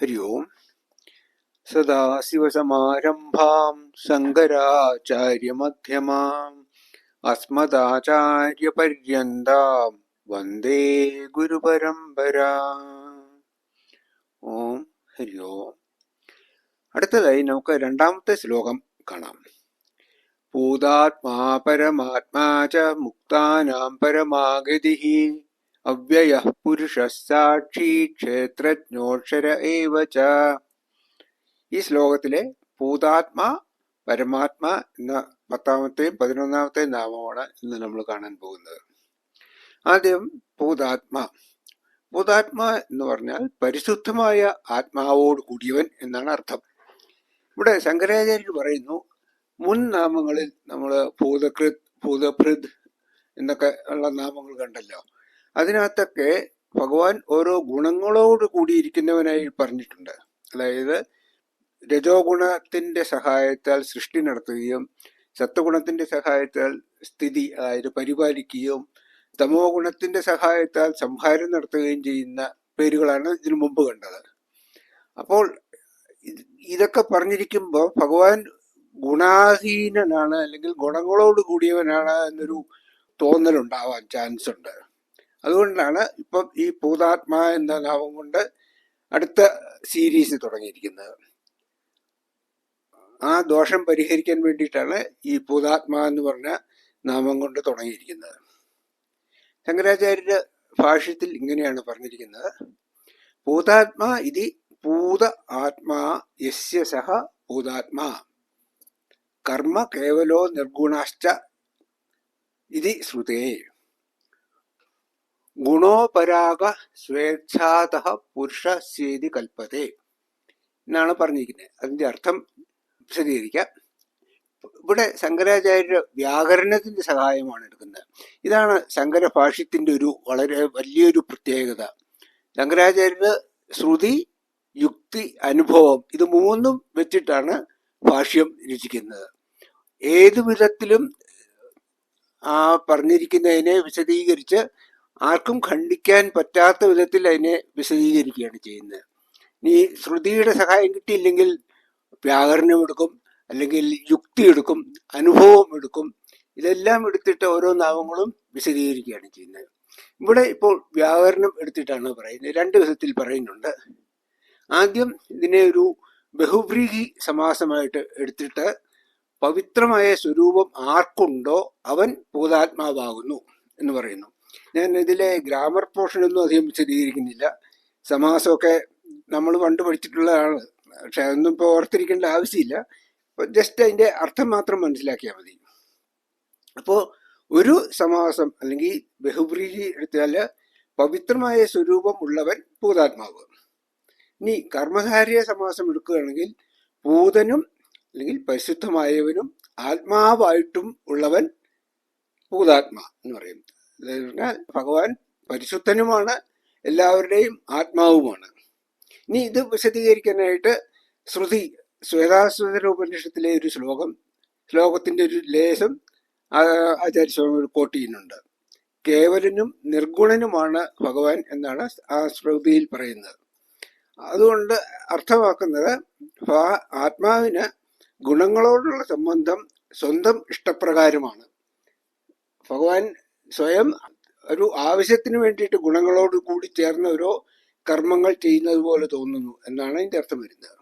हरि ओम् सदाशिवसमारम्भाम् शङ्कराचार्यमध्यमाम् अस्मदाचार्यपर्यन्ताम् വന്ദേ ഗുരുപരമ്പര ഓം ഹരി ഓം അടുത്തതായി നമുക്ക് രണ്ടാമത്തെ ശ്ലോകം കാണാം ഭൂതാത്മാ പരമാത്മാ ച മുക്താനാം പരമാഗതി അവ്യയ പുരുഷ സാക്ഷി ക്ഷേത്രജ്ഞോക്ഷര ഏവ ഈ ശ്ലോകത്തിലെ ഭൂതാത്മാ പരമാത്മ എന്ന പത്താമത്തെയും പതിനൊന്നാമത്തെയും നാമമാണ് ഇന്ന് നമ്മൾ കാണാൻ പോകുന്നത്. ആദ്യം ഭൂതാത്മാ. ഭൂതാത്മാ എന്ന് പറഞ്ഞാൽ പരിശുദ്ധമായ ആത്മാവോട് കൂടിയവൻ എന്നാണ് അർത്ഥം. ഇവിടെ ശങ്കരാചാര്യർ പറയുന്നു മുൻ നാമങ്ങളിൽ നമ്മൾ ഭൂതകൃത് ഭൂതഭൃത് എന്നൊക്കെ ഉള്ള നാമങ്ങൾ കണ്ടല്ലോ. അതിനകത്തൊക്കെ ഭഗവാൻ ഓരോ ഗുണങ്ങളോട് കൂടിയിരിക്കുന്നവനായി പറഞ്ഞിട്ടുണ്ട്. അതായത് രജോ ഗുണത്തിന്റെ സഹായത്താൽ സൃഷ്ടി നടത്തുകയും സത്വഗുണത്തിന്റെ സഹായത്താൽ സ്ഥിതി അതായത് പരിപാലിക്കുകയും തമോ ഗുണത്തിന്റെ സഹായത്താൽ സംഹാരം നടത്തുകയും ചെയ്യുന്ന പേരുകളാണ് ഇതിനു മുമ്പ് കണ്ടത്. അപ്പോൾ ഇത് ഇതൊക്കെ പറഞ്ഞിരിക്കുമ്പോൾ ഭഗവാൻ ഗുണാഹീനനാണ് അല്ലെങ്കിൽ ഗുണങ്ങളോട് കൂടിയവനാണ് എന്നൊരു തോന്നലുണ്ടാവാൻ ചാൻസ് ഉണ്ട് അതുകൊണ്ടാണ് ഇപ്പം ഈ ഭൂതാത്മാ എന്ന നാമം കൊണ്ട് അടുത്ത സീരീസ് തുടങ്ങിയിരിക്കുന്നത്. ആ ദോഷം പരിഹരിക്കാൻ വേണ്ടിയിട്ടാണ് ഈ ഭൂതാത്മാ എന്ന് പറഞ്ഞ നാമം കൊണ്ട് തുടങ്ങിയിരിക്കുന്നത്. ശങ്കരാചാര്യരുടെ ഭാഷ്യത്തിൽ ഇങ്ങനെയാണ് പറഞ്ഞിരിക്കുന്നത്. ഭൂതാത്മാ ഇതി ഭൂത ആത്മാ യസ്യ സഹ ഭൂതാത്മാ. കർമ്മ കേവലോ നിർഗുണാശ്ച ഇതി ശ്രുതേ. ഗുണോപരാഗ സ്വേച്ഛാത പുരുഷ പുരുഷസ്യേതി കൽപ്പതേ എന്നാണ് പറഞ്ഞിരിക്കുന്നത് അതിന്റെ അർത്ഥം വിശദീകരിക്കാം. ഇവിടെ ശങ്കരാചാര്യ വ്യാകരണത്തിന്റെ സഹായമാണ് എടുക്കുന്നത്. ഇതാണ് ശങ്കര ഭാഷ്യത്തിന്റെ ഒരു വളരെ വലിയൊരു പ്രത്യേകത. ശങ്കരാചാര്യർ ശ്രുതി യുക്തി അനുഭവം ഇത് മൂന്നും വെച്ചിട്ടാണ് ഭാഷ്യം രചിക്കുന്നത്. ഏതു വിധത്തിലും ആ പറഞ്ഞിരിക്കുന്നതിനെ വിശദീകരിച്ച് ആർക്കും ഖണ്ഡിക്കാൻ പറ്റാത്ത വിധത്തിൽ അതിനെ വിശദീകരിക്കുകയാണ് ചെയ്യുന്നത്. ഇനി ശ്രുതിയുടെ സഹായം കിട്ടിയില്ലെങ്കിൽ വ്യാകരണം എടുക്കും അല്ലെങ്കിൽ യുക്തി എടുക്കും അനുഭവം എടുക്കും ഇതെല്ലാം എടുത്തിട്ട് ഓരോ നാമങ്ങളും വിശദീകരിക്കുകയാണ് ചെയ്യുന്നത്. ഇവിടെ ഇപ്പോൾ വ്യാകരണം എടുത്തിട്ടാണ് പറയുന്നത്. രണ്ട് വിധത്തിൽ പറയുന്നുണ്ട്. ആദ്യം ഇതിനെ ഒരു ബഹുവ്രീഹി സമാസമായിട്ട് എടുത്തിട്ട് പവിത്രമായ സ്വരൂപം ആർക്കുണ്ടോ അവൻ ഭൂതാത്മാവാകുന്നു എന്ന് പറയുന്നു. ഞാൻ ഇതിലെ ഗ്രാമർ പോർഷൻ ഒന്നും അധികം വിശദീകരിക്കുന്നില്ല. സമാസമൊക്കെ നമ്മൾ പണ്ട് പഠിച്ചിട്ടുള്ളതാണ്. പക്ഷെ അതൊന്നും ഇപ്പോൾ ഓർത്തിരിക്കേണ്ട ആവശ്യമില്ല. ജസ്റ്റ് അതിന്റെ അർത്ഥം മാത്രം മനസ്സിലാക്കിയാൽ മതി. അപ്പോൾ ഒരു സമാസം അല്ലെങ്കിൽ ബഹുബ്രീഹി എടുത്താൽ പവിത്രമായ സ്വരൂപം ഉള്ളവൻ ഭൂതാത്മാവ്. ഇനി കർമ്മധാരിയ സമാസം എടുക്കുകയാണെങ്കിൽ ഭൂതനും അല്ലെങ്കിൽ പരിശുദ്ധമായവനും ആത്മാവായിട്ടും ഉള്ളവൻ ഭൂതാത്മാ എന്ന് പറയും. ഭഗവാൻ പരിശുദ്ധനുമാണ് എല്ലാവരുടെയും ആത്മാവുമാണ്. ഇനി ഇത് വിശദീകരിക്കാനായിട്ട് ശ്രുതി ശ്വേതാശ്വതര ഉപനിഷത്തിലെ ഒരു ശ്ലോകം ശ്ലോകത്തിന്റെ ഒരു ലേശം ആചാര്യസ്വാമി കോട്ട് ചെയ്യുന്നുണ്ട്. കേവലനും നിർഗുണനുമാണ് ഭഗവാൻ എന്നാണ് ആ ശ്രുതിയിൽ പറയുന്നത്. അതുകൊണ്ട് അർത്ഥമാക്കുന്നത് ആത്മാവിന് ഗുണങ്ങളോടുള്ള സംബന്ധം സ്വന്തം ഇഷ്ടപ്രകാരമാണ്. ഭഗവാൻ സ്വയം ഒരു ആവശ്യത്തിന് വേണ്ടിയിട്ട് ഗുണങ്ങളോട് കൂടി ചേർന്ന ഓരോ കർമ്മങ്ങൾ ചെയ്യുന്നത് പോലെ തോന്നുന്നു എന്നാണ് അതിന്റെ അർത്ഥം വരുന്നത്.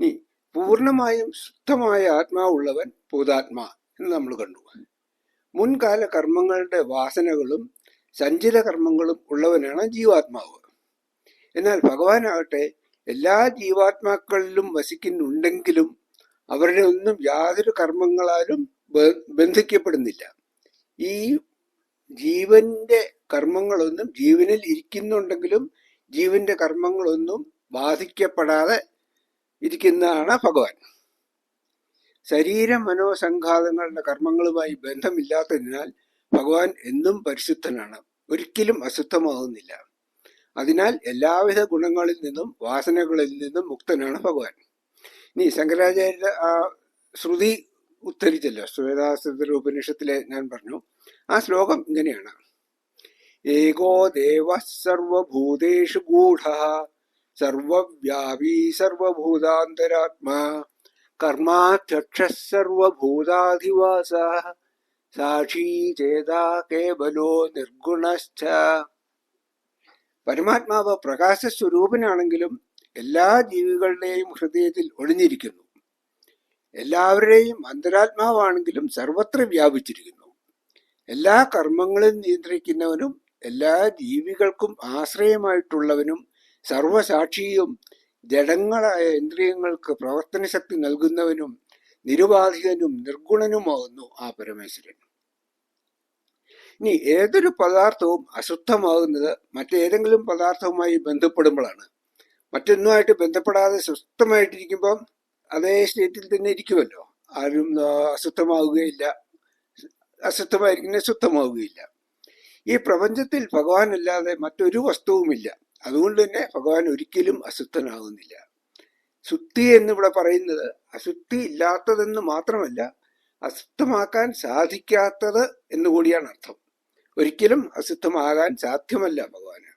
ഇനി പൂർണമായും ശുദ്ധമായ ആത്മാവുള്ളവൻ ഭൂതാത്മാ എന്ന് നമ്മൾ കണ്ടു. മുൻകാല കർമ്മങ്ങളുടെ വാസനകളും സഞ്ചിത കർമ്മങ്ങളും ഉള്ളവനാണ് ജീവാത്മാവ്. എന്നാൽ ഭഗവാനാകട്ടെ എല്ലാ ജീവാത്മാക്കളിലും വസിക്കുന്നുണ്ടെങ്കിലും അവരുടെ ഒന്നും യാതൊരു കർമ്മങ്ങളാലും ബന്ധിക്കപ്പെടുന്നില്ല. ഈ ജീവന്റെ കർമ്മങ്ങളൊന്നും ജീവനിൽ ഇരിക്കുന്നുണ്ടെങ്കിലും ജീവന്റെ കർമ്മങ്ങളൊന്നും ബാധിക്കപ്പെടാതെ ഇരിക്കുന്നതാണ് ഭഗവാൻ. ശരീര മനോസംഘാതങ്ങളുടെ കർമ്മങ്ങളുമായി ബന്ധമില്ലാത്തതിനാൽ ഭഗവാൻ എന്നും പരിശുദ്ധനാണ്. ഒരിക്കലും അശുദ്ധമാകുന്നില്ല അതിനാൽ എല്ലാവിധ ഗുണങ്ങളിൽ നിന്നും വാസനകളിൽ നിന്നും മുക്തനാണ് ഭഗവാൻ. ഇനി ശങ്കരാചാര്യ ആ ശ്രുതി ഉദ്ധരിച്ചല്ലോ ശ്വേതാസ്ത്ര ഉപനിഷത്തിലെ ഞാൻ പറഞ്ഞു. ആ ശ്ലോകം ഇങ്ങനെയാണ്. ഏകോ ദേവ സർവഭൂതേഷു ഗൂഢ സർവവ്യാപീ സർവഭൂതാന്തരാത്മാ കർമാധ്യക്ഷ സർവഭൂതാധിവാസ സാക്ഷി ചേതാ കേവലോ നിർഗുണശ്ച. പരമാത്മാവ് പ്രകാശസ്വരൂപനാണെങ്കിലും എല്ലാ ജീവികളുടെയും ഹൃദയത്തിൽ ഒളിഞ്ഞിരിക്കുന്നു. എല്ലാവരുടെയും അന്തരാത്മാവാണെങ്കിലും സർവത്ര വ്യാപിച്ചിരിക്കുന്നു. എല്ലാ കർമ്മങ്ങളും നിയന്ത്രിക്കുന്നവനും എല്ലാ ജീവികൾക്കും ആശ്രയമായിട്ടുള്ളവനും സർവസാക്ഷിയും ജഡങ്ങളായ ഇന്ദ്രിയങ്ങൾക്ക് പ്രവർത്തന ശക്തി നൽകുന്നവനും നിരുപാധികനും നിർഗുണനുമാകുന്നു ആ പരമേശ്വരൻ. ഇനി ഏതൊരു പദാർത്ഥവും അശുദ്ധമാകുന്നത് മറ്റേതെങ്കിലും പദാർത്ഥവുമായി ബന്ധപ്പെടുമ്പോഴാണ്. മറ്റൊന്നുമായിട്ട് ബന്ധപ്പെടാതെ സ്വസ്ഥമായിട്ടിരിക്കുമ്പം അതേ സ്റ്റേറ്റിൽ തന്നെ ഇരിക്കുമല്ലോ. ആരും അസ്വസ്ഥമാവുകയില്ല അസ്വസ്ഥമായിരിക്കുന്ന സ്വസ്ഥമാവുകയില്ല ഈ പ്രപഞ്ചത്തിൽ ഭഗവാൻ അല്ലാതെ മറ്റൊരു വസ്തുവുമില്ല. അതുകൊണ്ട് തന്നെ ഭഗവാൻ ഒരിക്കലും അസ്വസ്ഥനാകുന്നില്ല ശുദ്ധി എന്നിവിടെ പറയുന്നത് അശുദ്ധി ഇല്ലാത്തതെന്ന് മാത്രമല്ല അസ്വസ്ഥമാക്കാൻ സാധിക്കാത്തത് എന്നുകൂടിയാണ് അർത്ഥം. ഒരിക്കലും അസ്വസ്ഥമാകാൻ സാധ്യമല്ല ഭഗവാന്.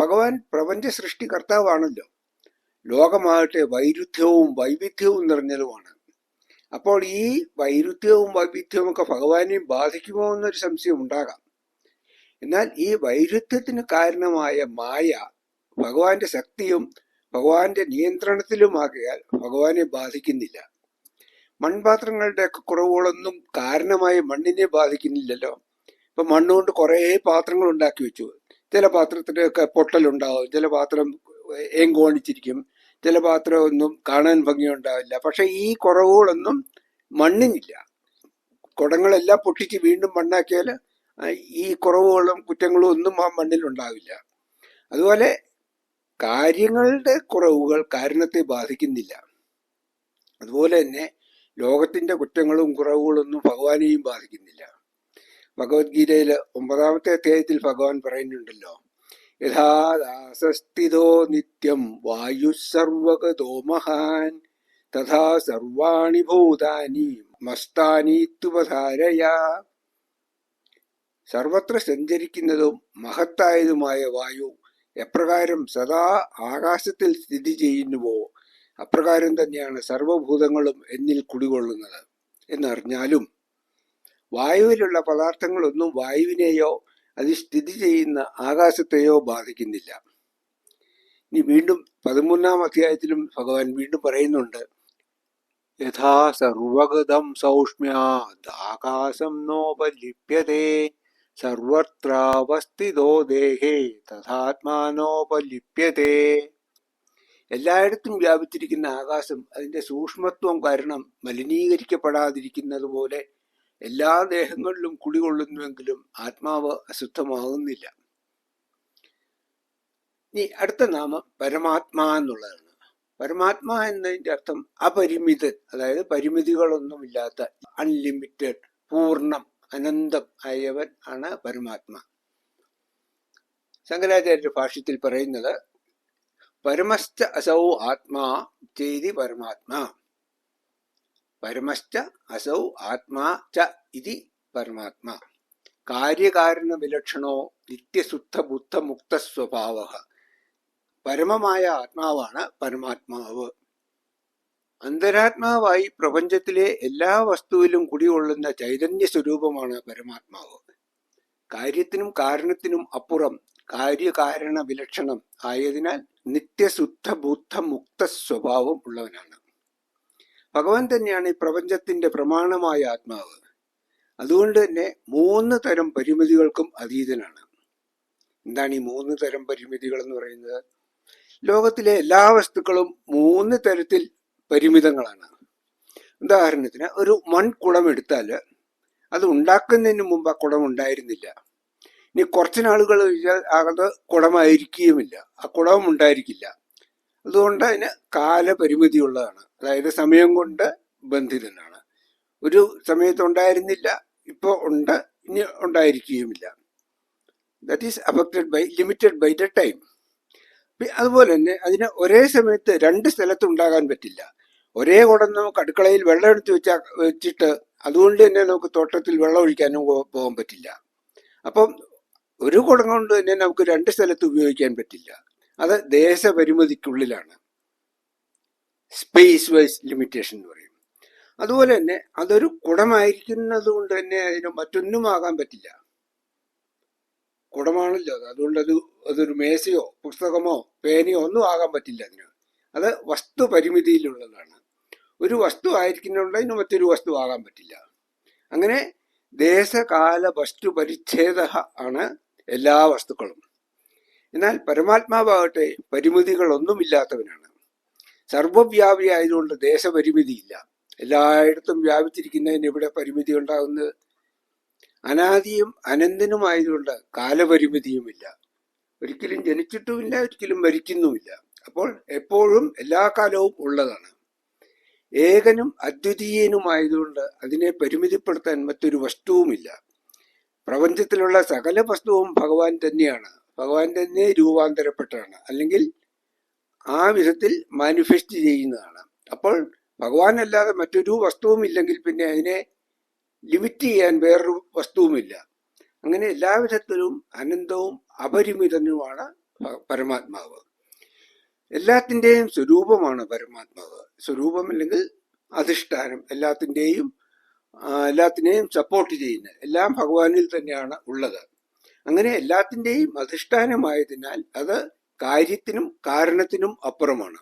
ഭഗവാൻ പ്രപഞ്ച സൃഷ്ടികർത്താവാണല്ലോ ലോകമാകട്ടെ വൈരുദ്ധ്യവും വൈവിധ്യവും നിറഞ്ഞതുമാണ്. അപ്പോൾ ഈ വൈരുദ്ധ്യവും വൈവിധ്യവും ഒക്കെ ഭഗവാനെയും ബാധിക്കുമോ എന്നൊരു സംശയം ഉണ്ടാകാം. എന്നാൽ ഈ വൈരുദ്ധ്യത്തിന് കാരണമായ മായ ഭഗവാന്റെ ശക്തിയും ഭഗവാന്റെ നിയന്ത്രണത്തിലുമാകിയാൽ ഭഗവാനെ ബാധിക്കുന്നില്ല. മൺപാത്രങ്ങളുടെ കുറവുകളൊന്നും കാരണമായി മണ്ണിനെ ബാധിക്കുന്നില്ലല്ലോ. ഇപ്പൊ മണ്ണുകൊണ്ട് കുറേ പാത്രങ്ങൾ ഉണ്ടാക്കി വെച്ചു. ചില പാത്രത്തിന്റെയൊക്കെ പൊട്ടലുണ്ടാവും. ചില പാത്രം ഏങ്കോണിച്ചിരിക്കും. ചില പാത്രം ഒന്നും കാണാൻ ഭംഗിയുണ്ടാവില്ല. പക്ഷെ ഈ കുറവുകളൊന്നും മണ്ണിനില്ല. കുടങ്ങളെല്ലാം പൊട്ടിച്ച് വീണ്ടും മണ്ണാക്കിയാൽ ഈ കുറവുകളും കുറ്റങ്ങളും ഒന്നും ആ മണ്ണിൽ ഉണ്ടാവില്ല. അതുപോലെ കാര്യങ്ങളുടെ കുറവുകൾ കാരണത്തെ ബാധിക്കുന്നില്ല. അതുപോലെ തന്നെ ലോകത്തിന്റെ കുറ്റങ്ങളും കുറവുകളൊന്നും ഭഗവാനെയും ബാധിക്കുന്നില്ല. ഭഗവത്ഗീതയിൽ ഒമ്പതാമത്തെ അധ്യായത്തിൽ ഭഗവാൻ പറയുന്നുണ്ടല്ലോ യഥാ ദാസസ്ഥിതോ നിത്യം വായു സർവഗതോ മഹാൻ തഥാ സർവാണി ഭൂതാനി മസ്താനീത്വധാരയ സർവത്ര സഞ്ചരിക്കുന്നതും മഹത്തായതുമായ വായു എപ്രകാരം സദാ ആകാശത്തിൽ സ്ഥിതി ചെയ്യുന്നുവോ അപ്രകാരം തന്നെയാണ് സർവഭൂതങ്ങളും എന്നിൽ കുടികൊള്ളുന്നത്. എന്നറിഞ്ഞാലും വായുവിലുള്ള പദാർത്ഥങ്ങളൊന്നും വായുവിനെയോ അത് സ്ഥിതി ചെയ്യുന്ന ആകാശത്തെയോ ബാധിക്കുന്നില്ല. ഇനി വീണ്ടും പതിമൂന്നാം അധ്യായത്തിലും ഭഗവാൻ വീണ്ടും പറയുന്നുണ്ട് യഥാ സർവഗതം സൗഷ്മ്യാദാകാശം നോപലിപ്യതേ സർവത്രാവസ്ഥിതോ ദേഹേ തഥാത്മാനോപലിപ്യതേ എല്ലായിടത്തും വ്യാപിച്ചിരിക്കുന്ന ആകാശം അതിന്റെ സൂക്ഷ്മത്വം കാരണം മലിനീകരിക്കപ്പെടാതിരിക്കുന്നത് പോലെ എല്ലാ ദേഹങ്ങളിലും കുടികൊള്ളുന്നുവെങ്കിലും ആത്മാവ് അശുദ്ധമാകുന്നില്ല. ഇനി അടുത്ത നാമം പരമാത്മാ എന്നുള്ളതാണ്. പരമാത്മാ എന്നതിന്റെ അർത്ഥം അപരിമിതൻ അതായത് പരിമിതികളൊന്നുമില്ലാത്ത അൺലിമിറ്റഡ് പൂർണം അനന്തം ആയവൻ ആണ് പരമാത്മാ. ശങ്കരാചാര്യ ഭാഷ്യത്തിൽ പറയുന്നത് പരമസ്ഥ അസൗ ആത്മാ ചെയ്തി പരമാത്മാ. പരമശ്ച അസൗ ആത്മാ ച ഇതി പരമാത്മാ. കാര്യകാരണ വിലക്ഷണോ നിത്യശുദ്ധ ബുദ്ധ മുക്ത സ്വഭാവ. പരമമായ ആത്മാവാണ് പരമാത്മാവ്. അന്തരാത്മാവായി പ്രപഞ്ചത്തിലെ എല്ലാ വസ്തുവിലും കുടികൊള്ളുന്ന ചൈതന്യ സ്വരൂപമാണ് പരമാത്മാവ്. കാര്യത്തിനും കാരണത്തിനും അപ്പുറം കാര്യകാരണ വിലക്ഷണം ആയതിനാൽ നിത്യശുദ്ധ ബുദ്ധ മുക്ത സ്വഭാവം ഉള്ളവനാണ്. ഭഗവാൻ തന്നെയാണ് ഈ പ്രപഞ്ചത്തിന്റെ പ്രമാണമായ ആത്മാവ്. അതുകൊണ്ട് തന്നെ മൂന്ന് തരം പരിമിതികൾക്കും അതീതനാണ്. എന്താണ് ഈ മൂന്ന് തരം പരിമിതികൾ എന്ന് പറയുന്നത്? ലോകത്തിലെ എല്ലാ വസ്തുക്കളും മൂന്ന് തരത്തിൽ പരിമിതങ്ങളാണ്. ഉദാഹരണത്തിന് ഒരു മൺകുടം എടുത്താൽ അത് ഉണ്ടാക്കുന്നതിന് മുമ്പ് ആ കുടം ഉണ്ടായിരുന്നില്ല. ഇനി കുറച്ച് നാളുകൾ കഴിഞ്ഞാൽ കുടമായിരിക്കുകയുമില്ല. ആ കുടവും ഉണ്ടായിരിക്കില്ല. അതുകൊണ്ട് അതിന് കാലപരിമിതി ഉള്ളതാണ് അതായത് സമയം കൊണ്ട് ബന്ധിതനാണ്. ഒരു സമയത്ത് ഉണ്ടായിരുന്നില്ല ഇപ്പോൾ ഉണ്ട് ഇനി ഉണ്ടായിരിക്കുകയുമില്ല. That is affected by limited by the time അതുപോലെ തന്നെ അതിന് ഒരേ സമയത്ത് രണ്ട് സ്ഥലത്ത് ഉണ്ടാകാൻ പറ്റില്ല. ഒരേ കുടം നമുക്ക് അടുക്കളയിൽ വെള്ളം എടുത്ത് വെച്ചാൽ വെച്ചിട്ട് അതുകൊണ്ട് തന്നെ നമുക്ക് തോട്ടത്തിൽ വെള്ളം ഒഴിക്കാനും പോകാൻ പറ്റില്ല. അപ്പം ഒരു കുടം കൊണ്ട് തന്നെ നമുക്ക് രണ്ട് സ്ഥലത്ത് ഉപയോഗിക്കാൻ പറ്റില്ല. അത് ദേശപരിമിതിക്കുള്ളിലാണ്. സ്പേസ് വൈസ് ലിമിറ്റേഷൻ എന്ന് പറയും. അതുപോലെ തന്നെ അതൊരു കുടമായിരിക്കുന്നത് കൊണ്ട് തന്നെ അതിന് മറ്റൊന്നും ആകാൻ പറ്റില്ല. കുടമാണല്ലോ അത്. അതുകൊണ്ട് അത് അതൊരു മേശയോ പുസ്തകമോ പേനയോ ഒന്നും ആകാൻ പറ്റില്ല അതിന്. അത് വസ്തു പരിമിതിയിലുള്ളതാണ്. ഒരു വസ്തു ആയിരിക്കുന്നുണ്ട് അതിന് മറ്റൊരു വസ്തു ആകാൻ പറ്റില്ല. അങ്ങനെ ദേശകാല വസ്തു പരിച്ഛേദ ആണ് എല്ലാ വസ്തുക്കളും. എന്നാൽ പരമാത്മാവാകട്ടെ പരിമിതികളൊന്നുമില്ലാത്തവനാണ്. സർവവ്യാപി ആയതുകൊണ്ട് ദേശപരിമിതിയില്ല. എല്ലായിടത്തും വ്യാപിച്ചിരിക്കുന്നതിന് ഇവിടെ പരിമിതി ഉണ്ടാകുന്നത് അനാദിയും അനന്തനുമായതുകൊണ്ട് കാലപരിമിതിയുമില്ല. ഒരിക്കലും ജനിച്ചിട്ടുമില്ല ഒരിക്കലും മരിക്കുന്നുമില്ല. അപ്പോൾ എപ്പോഴും എല്ലാ കാലവും ഉള്ളതാണ്. ഏകനും അദ്വിതീയനുമായതുകൊണ്ട് അതിനെ പരിമിതിപ്പെടുത്താൻ മറ്റൊരു വസ്തുവുമില്ല. പ്രപഞ്ചത്തിലുള്ള സകല വസ്തുവും ഭഗവാൻ തന്നെയാണ്. ഭഗവാൻ തന്നെ രൂപാന്തരപ്പെട്ടതാണ്. അല്ലെങ്കിൽ ആ വിധത്തിൽ മാനിഫെസ്റ്റ് ചെയ്യുന്നതാണ്. അപ്പോൾ ഭഗവാൻ അല്ലാതെ മറ്റൊരു വസ്തുവും ഇല്ലെങ്കിൽ പിന്നെ അതിനെ ലിമിറ്റ് ചെയ്യാൻ വേറൊരു വസ്തുവുമില്ല. അങ്ങനെ എല്ലാവിധത്തിലും അനന്തവും അപരിമിതനുമാണ് പരമാത്മാവ്. എല്ലാത്തിന്റെയും സ്വരൂപമാണ് പരമാത്മാവ്. സ്വരൂപം അല്ലെങ്കിൽ അധിഷ്ഠാനം എല്ലാത്തിന്റെയും എല്ലാത്തിനെയും സപ്പോർട്ട് ചെയ്യുന്ന എല്ലാം ഭഗവാനിൽ തന്നെയാണ് ഉള്ളത്. അങ്ങനെ എല്ലാത്തിന്റെയും അധിഷ്ഠാനമായതിനാൽ അത് കാര്യത്തിനും കാരണത്തിനും അപ്പുറമാണ്.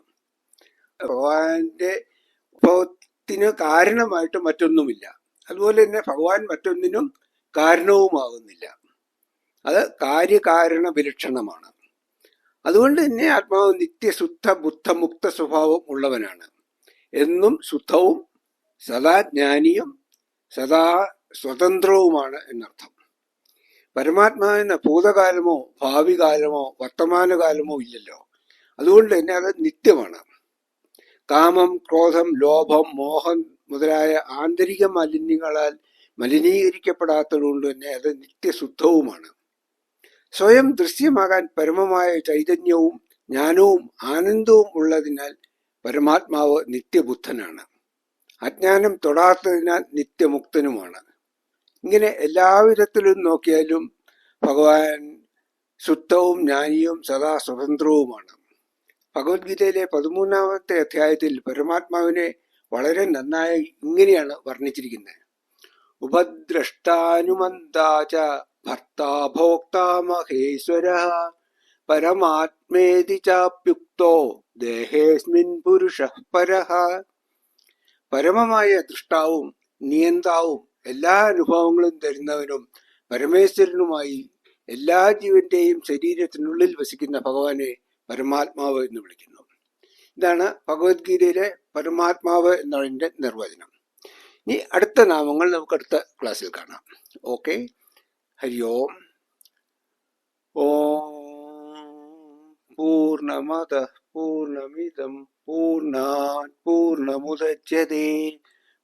ഭഗവാന്റെ ഉത്ഭവത്തിന് കാരണമായിട്ട് മറ്റൊന്നുമില്ല. അതുപോലെ തന്നെ ഭഗവാൻ മറ്റൊന്നിനും കാരണവുമാകുന്നില്ല. അത് കാര്യകാരണ വിലക്ഷണമാണ്. അതുകൊണ്ട് തന്നെ ആത്മാവ് നിത്യശുദ്ധ ബുദ്ധമുക്ത സ്വഭാവം ഉള്ളവനാണ്. എന്നും ശുദ്ധവും സദാ ജ്ഞാനിയും സദാ സ്വതന്ത്രവുമാണ് എന്നർത്ഥം. പരമാത്മാവിന് ഭൂതകാലമോ ഭാവി കാലമോ വർത്തമാനകാലമോ ഇല്ലല്ലോ. അതുകൊണ്ട് തന്നെ അത് നിത്യമാണ്. കാമം ക്രോധം ലോഭം മോഹം മുതലായ ആന്തരിക മാലിന്യങ്ങളാൽ മലിനീകരിക്കപ്പെടാത്തതുകൊണ്ട് തന്നെ അത് നിത്യശുദ്ധവുമാണ്. സ്വയം ദൃശ്യമാകാൻ പരമമായ ചൈതന്യവും ജ്ഞാനവും ആനന്ദവും ഉള്ളതിനാൽ പരമാത്മാവ് നിത്യബുദ്ധനാണ്. അജ്ഞാനം തൊടാത്തതിനാൽ നിത്യമുക്തനുമാണ്. ഇങ്ങനെ എല്ലാവിധത്തിലും നോക്കിയാലും ഭഗവാൻ ശുദ്ധവും ജ്ഞാനിയും സദാ സ്വതന്ത്രവുമാണ്. ഭഗവത്ഗീതയിലെ പതിമൂന്നാമത്തെ അധ്യായത്തിൽ പരമാത്മാവിനെ വളരെ നന്നായി ഇങ്ങനെയാണ് വർണിച്ചിരിക്കുന്നത്. ഉപദ്രഷ്ടാനുമന്താച ഭർത്താഭോക്താ മഹേശ്വര പരമാത്മേതി ചാപ്യുക്തോ ദേഹേസ്മിൻ പുരുഷ പരഃ. പരമമായ ദൃഷ്ടാവും നിയന്താവും എല്ലാ അനുഭവങ്ങളും തരുന്നവനും പരമേശ്വരനുമായി എല്ലാ ജീവന്റെയും ശരീരത്തിനുള്ളിൽ വസിക്കുന്ന ഭഗവാനെ പരമാത്മാവ് എന്ന് വിളിക്കുന്നു. ഇതാണ് ഭഗവത്ഗീതയിലെ പരമാത്മാവ് എന്നതിന്റെ നിർവചനം. ഇനി അടുത്ത നാമങ്ങൾ നമുക്ക് അടുത്ത ക്ലാസ്സിൽ കാണാം. ഓക്കെ. ഹരി ഓം. ഓം പൂർണമത പൂർണമിതം പൂർണമുദച്യത്തെ